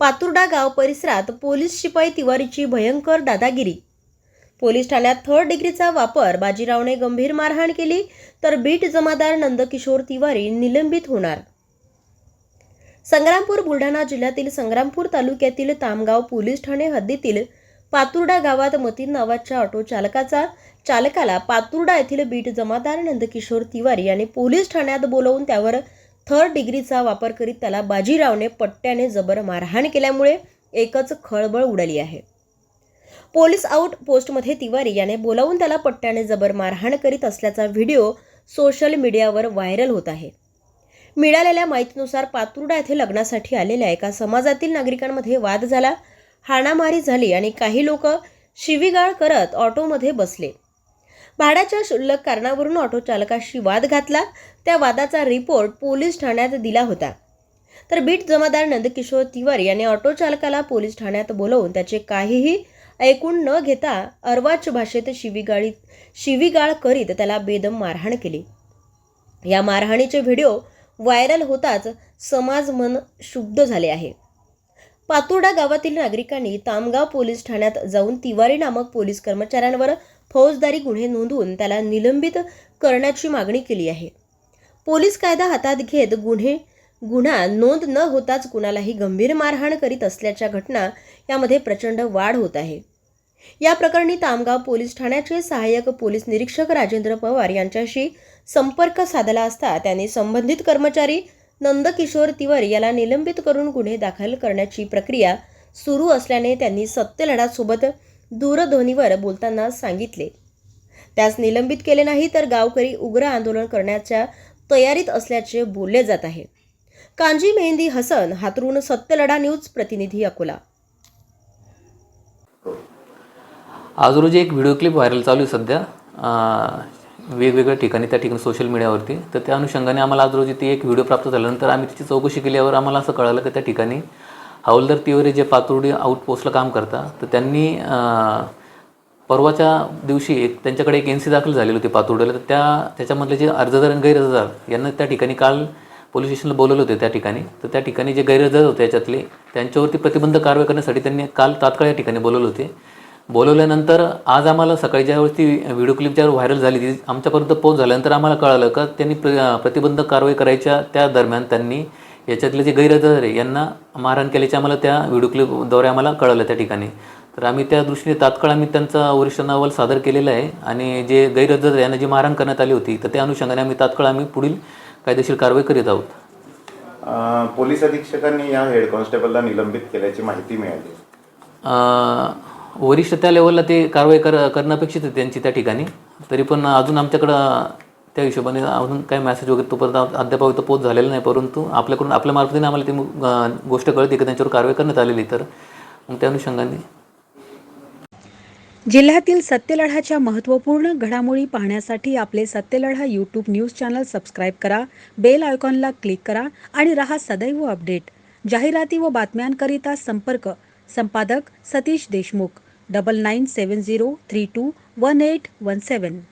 पातुर्डा गाव परिसरात पोलीस शिपाई तिवारीची भयंकर दादागिरी. पोलीस ठाण्यात थर्ड डिग्रीचा वापर बाजीरावने गंभीर मारहाण केली तर बीट जमादार नंदकिशोर तिवारी निलंबित होणार. संग्रामपूर बुलढाणा जिल्ह्यातील संग्रामपूर तालुक्यातील तामगाव पोलीस ठाणे हद्दीतील पातुर्डा गावात मतीन नावाच्या ऑटो चालकाचा चालकाला पातुर्डा येथील बीट जमादार नंदकिशोर तिवारी यांनी पोलीस ठाण्यात बोलवून त्यावर थर्ड डिग्रीचा वापर करीत त्याला बाजीरावने पट्ट्याने जबर मारहाण केल्यामुळे एकच खळबळ उडाली आहे. पोलीस आउट पोस्टमध्ये तिवारी याने बोलावून त्याला पट्ट्याने जबर मारहाण करीत असल्याचा व्हिडिओ सोशल मीडियावर व्हायरल होत आहे. मिळालेल्या माहितीनुसार पातुर्डा येथे लग्नासाठी आलेल्या एका समाजातील नागरिकांमध्ये वाद झाला हाणामारी झाली आणि काही लोक शिवीगाळ करत ऑटोमध्ये बसले. भाड्याच्या क्षुल्लक कारणावरून ऑटो चालकाशी वाद घातला. त्या वादाचा रिपोर्ट पोलीस ठाण्यात दिला होता. तर बीट जमादार नंदकिशोर तिवारी यांनी ऑटो चालकाला पोलीस ठाण्यात बोलवून त्याचे काहीही ऐकून न घेता अर्वाच भाषेत शिवीगाळी शिवीगाळ करीत त्याला बेदम मारहाण केली. या मारहाणीचे व्हिडिओ व्हायरल होताच समाज मन शुद्ध झाले आहे. पातोडा गावातील नागरिकांनी तामगाव पोलीस ठाण्यात जाऊन तिवारी नामक पोलीस कर्मचाऱ्यांवर फौजदारी गुन्हे नोंदवून त्याला निलंबित करण्याची मागणी केली आहे. पोलीस कायदा हातात घेत गुन्हे गुन्हा नोंद न होताच कुणालाही गंभीर मारहाण करीत असल्याच्या घटना यामध्ये प्रचंड वाढ होत आहे. या प्रकरणी तामगाव पोलीस ठाण्याचे सहाय्यक पोलीस निरीक्षक राजेंद्र पवार यांच्याशी संपर्क साधला असता त्यांनी संबंधित कर्मचारी नंदकिशोर तिवर याला निलंबित करून गुन्हे दाखल करण्याची प्रक्रिया सुरू असल्याने त्यांनी सत्यलढासोबत दूरध्वनीवर बोलताना सांगितले. त्यास निलंबित केले नाही तर गावकरी उग्र आंदोलन करण्याच्या तयारीत असल्याचे बोलले जात आहे. कांजी मेहंदी हसन हातरून सत्यलढा न्यूज प्रतिनिधी अकोला. आज रोजी एक व्हिडिओ क्लिप व्हायरल चालू आहे सध्या. वेगवेगळ्या ठिकाणी त्या ठिकाणी सोशल मीडियावरती तर त्या अनुषंगाने आम्हाला आज रोजी ती एक व्हिडिओ प्राप्त झाल्यानंतर आम्ही तिची चौकशी केल्यावर आम्हाला असं कळालं की त्या ठिकाणी हवलदार तिवरे जे पातुर्डी आउटपोस्टला काम करतात तर त्यांनी परवाच्या दिवशी एक त्यांच्याकडे एक एन सी दाखल झालेली होती पातुर्डीला. तर त्या त्याच्यामधले जे अर्जदार आणि गैरहजदार यांना त्या ठिकाणी काल पोलीस स्टेशनला बोलवले होते त्या ठिकाणी. तर त्या ठिकाणी जे गैरहजर होते याच्यातले त्यांच्यावरती प्रतिबंध कारवाई करण्यासाठी त्यांनी काल तात्काळ या ठिकाणी बोलवले होते. बोलवल्यानंतर आज आम्हाला सकाळी ज्यावेळेस ती व्हिडिओ क्लिप ज्यावेळी व्हायरल झाली. ती आमच्यापर्यंत पोहोच झाल्यानंतर आम्हाला कळालं का त्यांनी प्र प्रतिबंधक कारवाई करायच्या त्या दरम्यान त्यांनी याच्यातले जे गैरहजर आहे यांना मारहाण केल्याचे आम्हाला त्या व्हिडिओ क्लिपद्वारे आम्हाला कळलं त्या ठिकाणी. तर आम्ही त्या दृष्टीने तात्काळ आम्ही त्यांचा वरिष्ठांना अहवाल सादर केलेला आहे आणि जे गैरहजर यांना जी मारहाण करण्यात आली होती तर त्या अनुषंगाने आम्ही तात्काळ आम्ही पुढील कायदेशीर कारवाई करीत आहोत. पोलीस अधीक्षकांनी या हेड कॉन्स्टेबलला निलंबित केल्याची माहिती मिळाली. वरिष्ठ त्या लेवलला ते कारवाई कर करणं अपेक्षित आहे त्यांची त्या ठिकाणी. तरी पण अजून आमच्याकडं त्या हिशोबाने अजून काही मेसेज वगैरे तोपर्यंत अद्याप तो पोच झालेला नाही परंतु आपल्याकडून आपल्या मार्फतीने आम्हाला ती गोष्ट कळते की त्यांच्यावर कारवाई करण्यात आलेली. तर मग त्या अनुषंगाने. जिल्ह्यातील सत्यलढाच्या महत्त्वपूर्ण घडामोडी पाहण्यासाठी आपले Satyaladha YouTube news channel subscribe करा बेल आयकॉनला क्लिक करा आणि रहा सदैव अपडेट जाहिराती व बातम्यांकरिता संपर्क संपादक सतीश देशमुख. 9970321817.